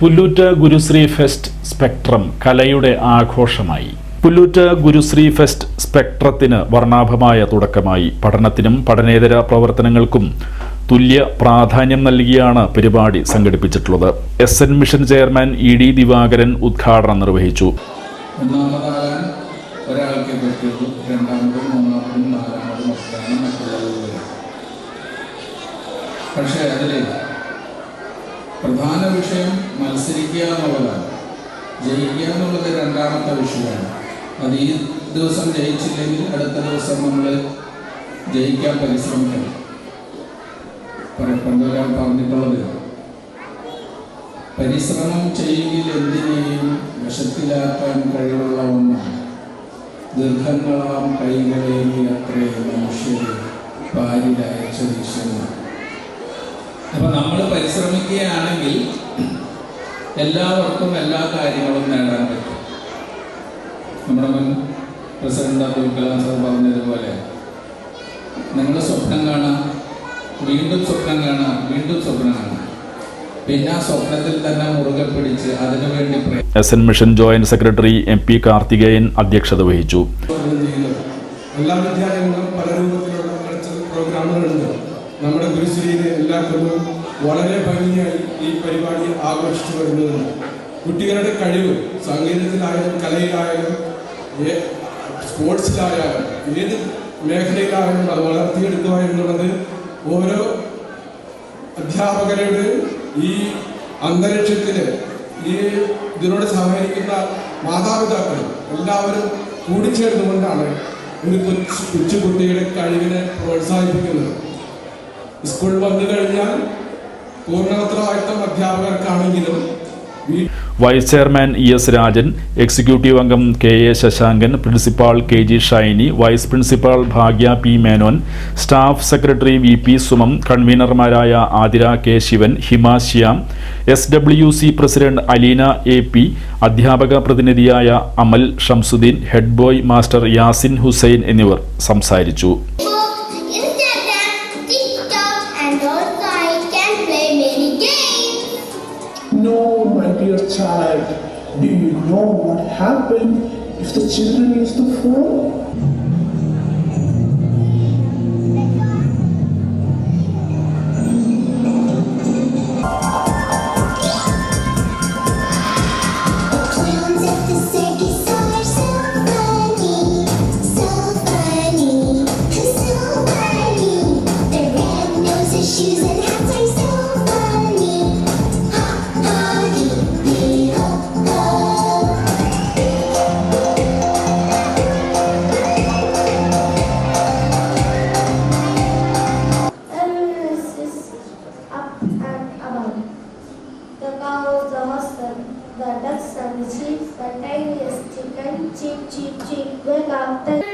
Pullut Gurushree fest spectrum കലയുടെ ആഘോഷമായി. Pullut Gurushree fest സ്പെക്ട്രത്തിന് വർണാഭമായ തുടക്കമായി. പഠനത്തിനും പഠനേതര പ്രവർത്തനങ്ങൾക്കും തുല്യ പ്രാധാന്യം നൽകിയാണ് പരിപാടി സംഘടിപ്പിച്ചിട്ടുള്ളത്. S N mission chairman E D Divakaran ഉദ്ഘാടനം നിർവഹിച്ചു. പക്ഷേ ഒരാൾക്കേ പ്രധാന വിഷയം മത്സരിക്കുക എന്നുള്ളതാണ്. ജയിക്കുക എന്നുള്ളത് രണ്ടാമത്തെ വിഷയമാണ്. അത് ഈ ദിവസം ജയിച്ചില്ലെങ്കിൽ അടുത്ത ദിവസം നമ്മൾ ജയിക്കാൻ പരിശ്രമിക്കണം. പണ്ടൊരാൾ പറഞ്ഞിട്ടുള്ളത് പരിശ്രമം ചെയ്യുകിൽ എന്തിനേയും വശത്തിലാക്കാൻ കഴിവുള്ള ഒന്നാണ്. ദീർഘങ്ങളാം കൈകളെയും അത്രേ മനുഷ്യരെ പാരിലയച്ച ഈശ്വരൻ അപ്പൊ നമ്മൾ പരിശ്രമിക്കുകയാണെങ്കിൽ എല്ലാവർക്കും എല്ലാ കാര്യങ്ങളും നേടാൻ പറ്റും. നമ്മുടെ മുൻ പ്രസിഡന്റ് അബ്ദുൽ കലാം സാർ പറഞ്ഞതുപോലെ നിങ്ങൾ സ്വപ്നം കാണാം വീണ്ടും സ്വപ്നം കാണാം വീണ്ടും സ്വപ്നം കാണാം. പിന്നെ ആ സ്വപ്നത്തിൽ തന്നെ മുറുകെ പിടിച്ച് അതിനുവേണ്ടി പ്രയ S N mission joint secretary M P Karthikeyan അധ്യക്ഷത വഹിച്ചു. എല്ലാ വിദ്യാലയങ്ങളും പല രൂപത്തിലുള്ള പ്രോഗ്രാമുകളുണ്ട്. നമ്മുടെ ഗുരുശ്രീയിലെ എല്ലാ കൊല്ലവും വളരെ ഭംഗിയായി ഈ പരിപാടി ആഘോഷിച്ചു വരുന്നതാണ്. കുട്ടികളുടെ കഴിവ് സംഗീതത്തിലായാലും കലയിലായാലും സ്പോർട്സിലായാലും ഏത് മേഖലയിലായാലും അത് വളർത്തിയെടുക്കുക എന്നുള്ളത് ഓരോ അധ്യാപകരുടെ ഈ അന്തരീക്ഷത്തിൽ ഈ ഇതിനോട് സഹകരിക്കുന്ന മാതാപിതാക്കൾ എല്ലാവരും കൂടിച്ചേർന്നുകൊണ്ടാണ് ഒരു കൊച്ചു കുട്ടിയുടെ കഴിവിനെ പ്രോത്സാഹിപ്പിക്കുന്നത്. സ്കൂൾ വന്നു കഴിഞ്ഞാൽ പൂർണോത്തരവാദിത്വം അധ്യാപകർക്കാണെങ്കിലും vice chairman E S Rajan executive അംഗം K A Sasankan principal K G Shiny vice principal Bhagya P Menon staff secretary V P Sumam കൺവീനർമാരായ Athira K Sivan Hima Shyam S W C president Aleena A P അധ്യാപക പ്രതിനിധിയായ Amal Shamsuddin head boy master Yasin Hussain എന്നിവർ സംസാരിച്ചു. Child, do you know what happened if the children used to fall? The clowns at the tchim, tchim, tchim, legal.